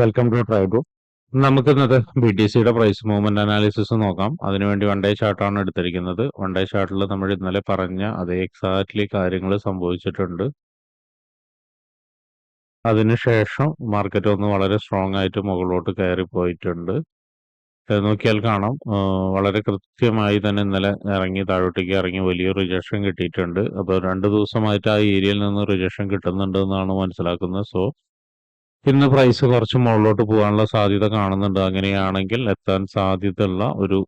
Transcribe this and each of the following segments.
Welcome to try to നമുക്ക് ഇന്നത്തെ B T സിയുടെ പ്രൈസ് മൂവ്മെന്റ് അനാലിസിസ് നോക്കാം. അതിനുവേണ്ടി വൺ ഡേ ചാർട്ടാണ് എടുത്തിരിക്കുന്നത്. വൺ ഡേ ചാർട്ടിൽ നമ്മൾ ഇന്നലെ പറഞ്ഞ അതേ എക്സാക്ട്ലി കാര്യങ്ങൾ സംഭവിച്ചിട്ടുണ്ട്. അതിനുശേഷം മാർക്കറ്റ് ഒന്ന് വളരെ സ്ട്രോങ് ആയിട്ട് മുകളിലോട്ട് കയറി പോയിട്ടുണ്ട്. നോക്കിയാൽ കാണാം. വളരെ കൃത്യമായി തന്നെ ഇന്നലെ ഇറങ്ങി താഴോട്ടേക്ക് ഇറങ്ങി വലിയ റിജക്ഷൻ കിട്ടിയിട്ടുണ്ട്. അപ്പോൾ രണ്ട് ദിവസമായിട്ട് ആ ഏരിയയിൽ നിന്ന് റിജക്ഷൻ കിട്ടുന്നുണ്ട് എന്നാണ് മനസ്സിലാക്കുന്നത്. സോ ഇന്ന് പ്രൈസ് കുറച്ച് മുകളിലോട്ട് പോകാനുള്ള സാധ്യത കാണുന്നുണ്ട്. അങ്ങനെയാണെങ്കിൽ എത്താൻ സാധ്യതയുള്ള ഒരു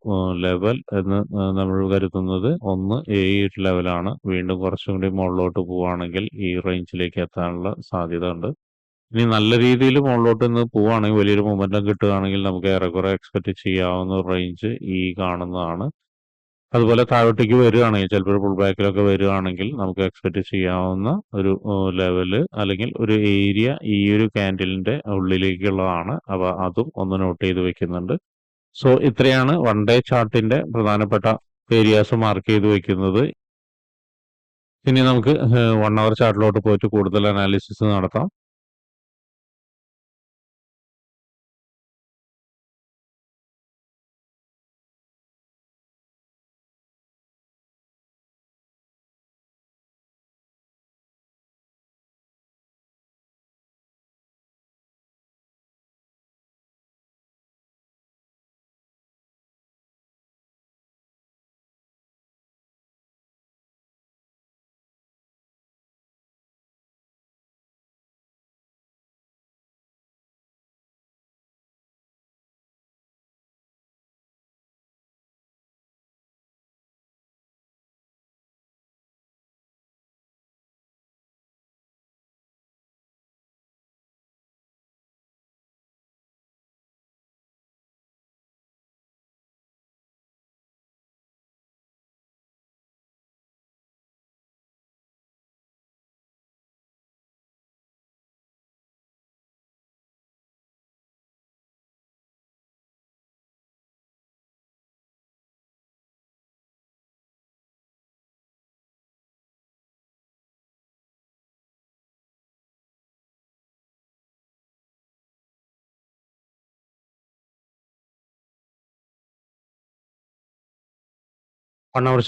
ലെവൽ എന്ന് നമ്മൾ കരുതുന്നത് ഒന്ന് എയ്റ്റ് ലെവലാണ് വീണ്ടും കുറച്ചും കൂടി മുകളിലോട്ട് പോവുകയാണെങ്കിൽ ഈ റേഞ്ചിലേക്ക് എത്താനുള്ള സാധ്യത ഉണ്ട്. ഇനി നല്ല രീതിയിൽ മുകളിലോട്ട് നിന്ന് പോവുകയാണെങ്കിൽ വലിയൊരു മൊമെന്റം കിട്ടുകയാണെങ്കിൽ നമുക്ക് ഏറെക്കുറെ എക്സ്പെക്ട് ചെയ്യാവുന്ന റേഞ്ച് ഈ കാണുന്നതാണ്. അതുപോലെ താഴോട്ടേക്ക് വരികയാണെങ്കിൽ ചിലപ്പോൾ ഫുൾ ബാക്കിലൊക്കെ വരികയാണെങ്കിൽ നമുക്ക് എക്സ്പെക്ട് ചെയ്യാവുന്ന ഒരു ലെവൽ അല്ലെങ്കിൽ ഒരു ഏരിയ ഈ ഒരു ക്യാൻഡിലിന്റെ ഉള്ളിലേക്കുള്ളതാണ്. അപ്പോൾ അതും ഒന്ന് നോട്ട് ചെയ്ത് വെക്കുന്നുണ്ട്. സോ ഇത്രയാണ് വൺ ഡേ ചാർട്ടിന്റെ പ്രധാനപ്പെട്ട ഏരിയാസ് മാർക്ക് ചെയ്ത് വെക്കുന്നത്. ഇനി നമുക്ക് വൺ അവർ ചാർട്ടിലോട്ട് പോയിട്ട് കൂടുതൽ അനാലിസിസ് നടത്താം.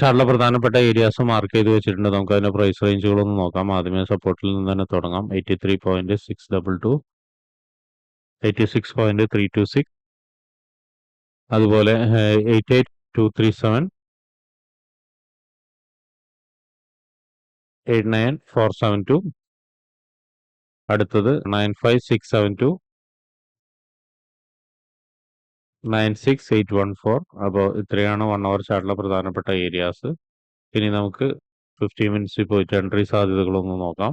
ചാർട്ടിലെ പ്രധാനപ്പെട്ട ഏരിയാസ് മാർക്ക് ചെയ്ത് വെച്ചിട്ടുണ്ട്. നമുക്ക് അതിന്റെ പ്രൈസ് റേഞ്ചുകളൊന്ന് നോക്കാം. ആദ്യമേ സപ്പോർട്ടിൽ നിന്ന് തന്നെ തുടങ്ങാം. Eighty three point six double two eighty six point three two six അതുപോലെ eight eight two three seven eight nine four seven two അടുത്തത് nine five six seven two nine six eight one four അപ്പോൾ ഇത്രയാണ് one hour ചാർട്ടിലെ പ്രധാനപ്പെട്ട areas ഇനി നമുക്ക് fifty മിനിറ്റ്സിൽ പോയിട്ട് entry സാധ്യതകളൊന്ന് നോക്കാം.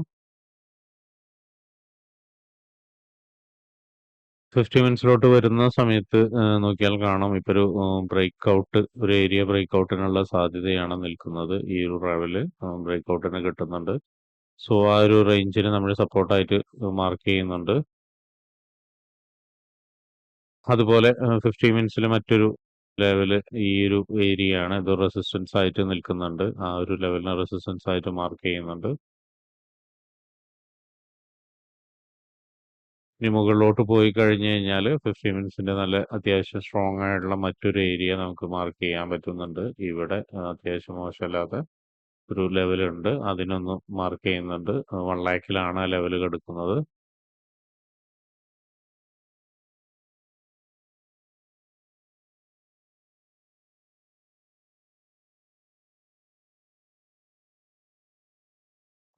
Fifty മിനിറ്റ്സിലോട്ട് വരുന്ന സമയത്ത് നോക്കിയാൽ കാണാം. ഇപ്പൊ ഒരു ബ്രേക്ക് ഔട്ട് ഒരു ഏരിയ ബ്രേക്ക് ഔട്ടിനുള്ള സാധ്യതയാണ് നിൽക്കുന്നത് ഈ ഒരു ലെവൽ ബ്രേക്ക് ഔട്ടിന് കിട്ടുന്നുണ്ട്. സോ ആ ഒരു റേഞ്ചിന് നമ്മൾ സപ്പോർട്ടായിട്ട് മാർക്ക് ചെയ്യുന്നുണ്ട്. അതുപോലെ ഫിഫ്റ്റി മിനിറ്റ്സിൽ മറ്റൊരു ലെവൽ ഈ ഒരു ഏരിയ ആണ് ഇത് റെസിസ്റ്റൻസ് ആയിട്ട് നിൽക്കുന്നുണ്ട്. ആ ഒരു ലെവലിനെ റെസിസ്റ്റൻസ് ആയിട്ട് മാർക്ക് ചെയ്യുന്നുണ്ട്. ഇനി മുകളിലോട്ട് പോയി കഴിഞ്ഞു കഴിഞ്ഞാൽ ഫിഫ്റ്റി മിനിറ്റ്സിന്റെ നല്ല അത്യാവശ്യം സ്ട്രോങ് ആയിട്ടുള്ള മറ്റൊരു ഏരിയ നമുക്ക് മാർക്ക് ചെയ്യാൻ പറ്റുന്നുണ്ട്. ഇവിടെ അത്യാവശ്യം മോശമല്ലാത്ത ഒരു ലെവലുണ്ട് അതിനൊന്ന് മാർക്ക് ചെയ്യുന്നുണ്ട്. വൺ ലാക്കിലാണ് ആ ലെവൽ കിടക്കുന്നത്.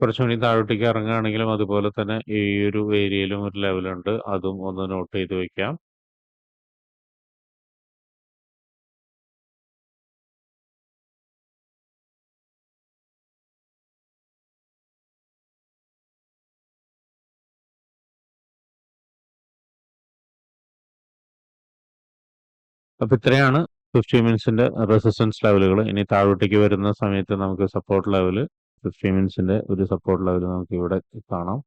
കുറച്ചുകൂടി താഴോട്ടേക്ക് ഇറങ്ങുകയാണെങ്കിലും അതുപോലെ തന്നെ ഈ ഒരു ഏരിയയിലും ഒരു ലെവലുണ്ട്. അതും ഒന്ന് നോട്ട് ചെയ്ത് വെക്കാം. അപ്പൊ ഇത്രയാണ്. ഫിഫ്റ്റി മിനിറ്റ്സിന്റെ റെസിസ്റ്റൻസ് ലെവലുകൾ ഇനി താഴോട്ടേക്ക് വരുന്ന സമയത്ത് നമുക്ക് സപ്പോർട്ട് ലെവൽ മിനിറ്റ്സിന്റെ ഒരു സപ്പോർട്ട് ലെവൽ നമുക്ക് ഇവിടെ കാണാം.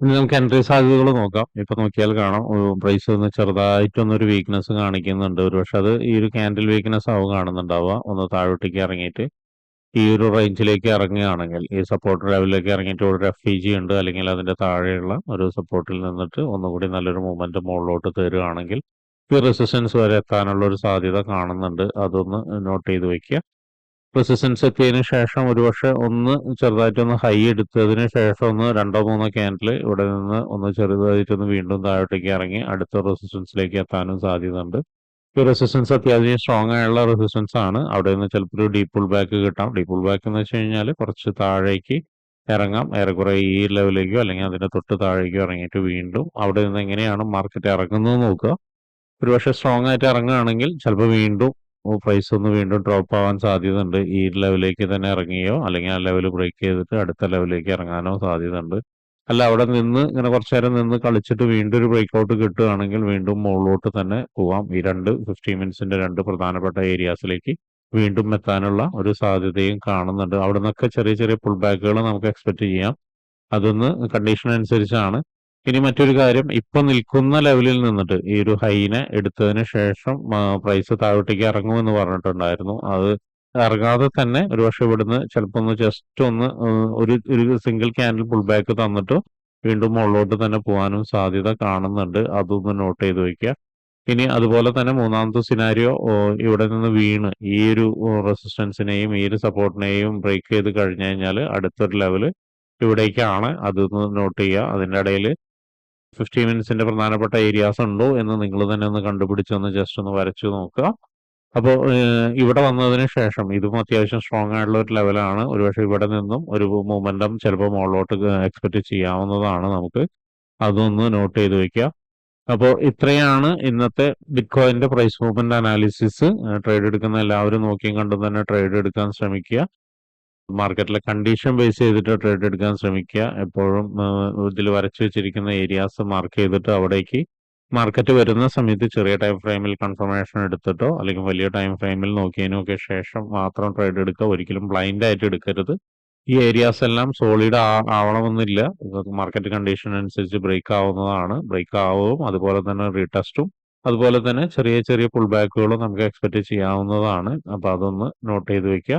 ഇനി നമുക്ക് എൻട്രി സാധ്യതകൾ നോക്കാം. ഇപ്പൊ നോക്കിയാൽ കാണാം. പ്രൈസ് ഒന്ന് ചെറുതായിട്ടൊന്നൊരു വീക്ക്നെസ് കാണിക്കുന്നുണ്ട്. ഒരു പക്ഷെ അത് ഈ ഒരു ക്യാൻഡിൽ വീക്ക്നെസ് ആവും കാണുന്നുണ്ടാവുക. ഒന്ന് താഴോട്ടേക്ക് ഇറങ്ങിയിട്ട് ഈ ഒരു റേഞ്ചിലേക്ക് ഇറങ്ങുകയാണെങ്കിൽ ഈ സപ്പോർട്ട് ലെവലിലേക്ക് ഇറങ്ങിയിട്ട് ഒരു എഫ് ഇ ജി ഉണ്ട്. അല്ലെങ്കിൽ അതിന്റെ താഴെയുള്ള ഒരു സപ്പോർട്ടിൽ നിന്നിട്ട് ഒന്നുകൂടി നല്ലൊരു മൂവ്മെന്റ് മുകളിലോട്ട് തരുകയാണെങ്കിൽ ഈ റെസിസ്റ്റൻസ് വരെ എത്താനുള്ള ഒരു സാധ്യത കാണുന്നുണ്ട്. അതൊന്ന് നോട്ട് ചെയ്ത് വെക്കുക. റെസിസ്റ്റൻസ് എത്തിയതിന് ശേഷം ഒരുപക്ഷെ ഒന്ന് ചെറുതായിട്ടൊന്ന് ഹൈ എടുത്തതിന് ശേഷം ഒന്ന് രണ്ടോ മൂന്നോ ക്യാൻഡിൽ ഇവിടെ നിന്ന് ഒന്ന് ചെറുതായിട്ടൊന്ന് വീണ്ടും താഴോട്ടേക്ക് ഇറങ്ങി അടുത്ത റെസിസ്റ്റൻസിലേക്ക് എത്താനും സാധ്യതയുണ്ട്. ഈ റെസിസ്റ്റൻസ് അത്യാവശ്യം സ്ട്രോങ് ആയുള്ള റെസിസ്റ്റൻസ് ആണ്. അവിടെ നിന്ന് ചിലപ്പോൾ ഒരു ഡീപ്പുൾ ബാക്ക് കിട്ടാം. ഡീപ്പുൾ ബാക്ക് എന്ന് വെച്ച് കഴിഞ്ഞാൽ കുറച്ച് താഴേക്ക് ഇറങ്ങാം. ഏറെക്കുറെ ഈ ലെവലിലേക്കോ അല്ലെങ്കിൽ അതിന്റെ തൊട്ട് താഴേക്കോ ഇറങ്ങിയിട്ട് വീണ്ടും അവിടെ നിന്ന് എങ്ങനെയാണ് മാർക്കറ്റ് ഇറങ്ങുന്നത് നോക്കുക. ഒരുപക്ഷെ സ്ട്രോങ് ആയിട്ട് ഇറങ്ങുകയാണെങ്കിൽ ചിലപ്പോൾ വീണ്ടും പ്രൈസ് ഒന്ന് വീണ്ടും ഡ്രോപ്പ് ആവാൻ സാധ്യതയുണ്ട്. ഈ ലെവലിലേക്ക് തന്നെ ഇറങ്ങിയോ? അല്ലെങ്കിൽ ആ ലെവൽ ബ്രേക്ക് ചെയ്തിട്ട് അടുത്ത ലെവലിലേക്ക് ഇറങ്ങാനോ സാധ്യതയുണ്ട്. അല്ല അവിടെ നിന്ന് ഇങ്ങനെ കുറച്ചു നേരം നിന്ന് കളിച്ചിട്ട് വീണ്ടും ഒരു ബ്രേക്ക് ഔട്ട് കിട്ടുകയാണെങ്കിൽ വീണ്ടും മുകളിലോട്ട് തന്നെ പോവാം. ഈ രണ്ട് ഫിഫ്റ്റി മിനിറ്റ്സിന്റെ രണ്ട് പ്രധാനപ്പെട്ട ഏരിയാസിലേക്ക് വീണ്ടും എത്താനുള്ള ഒരു സാധ്യതയും കാണുന്നുണ്ട്. അവിടെ നിന്നൊക്കെ ചെറിയ ചെറിയ പുൾ ബാക്കുകൾ നമുക്ക് എക്സ്പെക്ട് ചെയ്യാം. അതൊന്ന് കണ്ടീഷൻ അനുസരിച്ചാണ് ഇനി മറ്റൊരു കാര്യം ഇപ്പൊ നിൽക്കുന്ന ലെവലിൽ നിന്നിട്ട് ഈ ഒരു ഹൈനെ എടുത്തതിന് ശേഷം പ്രൈസ് താഴോട്ടേക്ക് ഇറങ്ങുമെന്ന് പറഞ്ഞിട്ടുണ്ടായിരുന്നു. അത് ഇറങ്ങാതെ തന്നെ ഒരുപക്ഷെ ഇവിടുന്ന് ചിലപ്പോൾ ഒന്ന് ജസ്റ്റ് ഒന്ന് ഒരു ഒരു സിംഗിൾ ക്യാൻഡിൽ പുൾ ബാക്ക് തന്നിട്ട് വീണ്ടും മുകളിലോട്ട് തന്നെ പോകാനും സാധ്യത കാണുന്നുണ്ട്. അതൊന്ന് നോട്ട് ചെയ്ത് വെക്കുക. ഇനി അതുപോലെ തന്നെ മൂന്നാമത്തെ സിനാരിയോ ഇവിടെ നിന്ന് വീണ് ഈ ഒരു റെസിസ്റ്റൻസിനെയും ഈ ഒരു സപ്പോർട്ടിനെയും ബ്രേക്ക് ചെയ്ത് കഴിഞ്ഞു കഴിഞ്ഞാൽ അടുത്തൊരു ലെവൽ ഇവിടേക്കാണ്. അതൊന്ന് നോട്ട് ചെയ്യുക. അതിന്റെ ഇടയിൽ ഫിഫ്റ്റി മിനിറ്റ്സിന്റെ പ്രധാനപ്പെട്ട ഏരിയാസ് ഉണ്ടോ എന്ന് നിങ്ങൾ തന്നെ ഒന്ന് കണ്ടുപിടിച്ച് ഒന്ന് ജസ്റ്റ് ഒന്ന് വരച്ചു നോക്കുക. അപ്പോൾ ഇവിടെ വന്നതിന് ശേഷം ഇതും അത്യാവശ്യം സ്ട്രോങ് ആയിട്ടുള്ള ഒരു ലെവലാണ് ഒരുപക്ഷെ ഇവിടെ നിന്നും ഒരു മൂമെന്റം ചിലപ്പോൾ മുകളിലോട്ട് എക്സ്പെക്ട് ചെയ്യാവുന്നതാണ് നമുക്ക്. അതൊന്ന് നോട്ട് ചെയ്ത് വെക്കുക. അപ്പോൾ ഇത്രയാണ് ഇന്നത്തെ ബിറ്റ്കോയിന്റെ പ്രൈസ് മൂവ്മെന്റ് അനാലിസിസ് ട്രേഡ് എടുക്കുന്ന എല്ലാവരും നോക്കിയും കണ്ടും തന്നെ ട്രേഡ് എടുക്കാൻ ശ്രമിക്കുക. മാർക്കറ്റിലെ കണ്ടീഷൻ ബേസ് ചെയ്തിട്ട് ട്രേഡ് എടുക്കാൻ ശ്രമിക്കുക. എപ്പോഴും ഇതിൽ വരച്ചു വെച്ചിരിക്കുന്ന ഏരിയാസ് മാർക്ക് ചെയ്തിട്ട് അവിടേക്ക് മാർക്കറ്റ് വരുന്ന സമയത്ത് ചെറിയ ടൈം ഫ്രെയിമിൽ കൺഫർമേഷൻ എടുത്തിട്ടോ അല്ലെങ്കിൽ വലിയ ടൈം ഫ്രെയിമിൽ നോക്കിയതിനോ ഒക്കെ ശേഷം മാത്രം ട്രേഡ് എടുക്കുക. ഒരിക്കലും ബ്ലൈൻഡ് ആയിട്ട് എടുക്കരുത്. ഈ ഏരിയാസ് എല്ലാം സോളിഡ് ആവണമെന്നില്ല. മാർക്കറ്റ് കണ്ടീഷൻ അനുസരിച്ച് ബ്രേക്ക് ആവുന്നതാണ്. ബ്രേക്ക് ആവും അതുപോലെ തന്നെ റീടെസ്റ്റും അതുപോലെ തന്നെ ചെറിയ ചെറിയ പുൾ ബാക്കുകളും നമുക്ക് എക്സ്പെക്ട് ചെയ്യാവുന്നതാണ്. അപ്പൊ അതൊന്ന് നോട്ട് ചെയ്ത് വെക്കുക.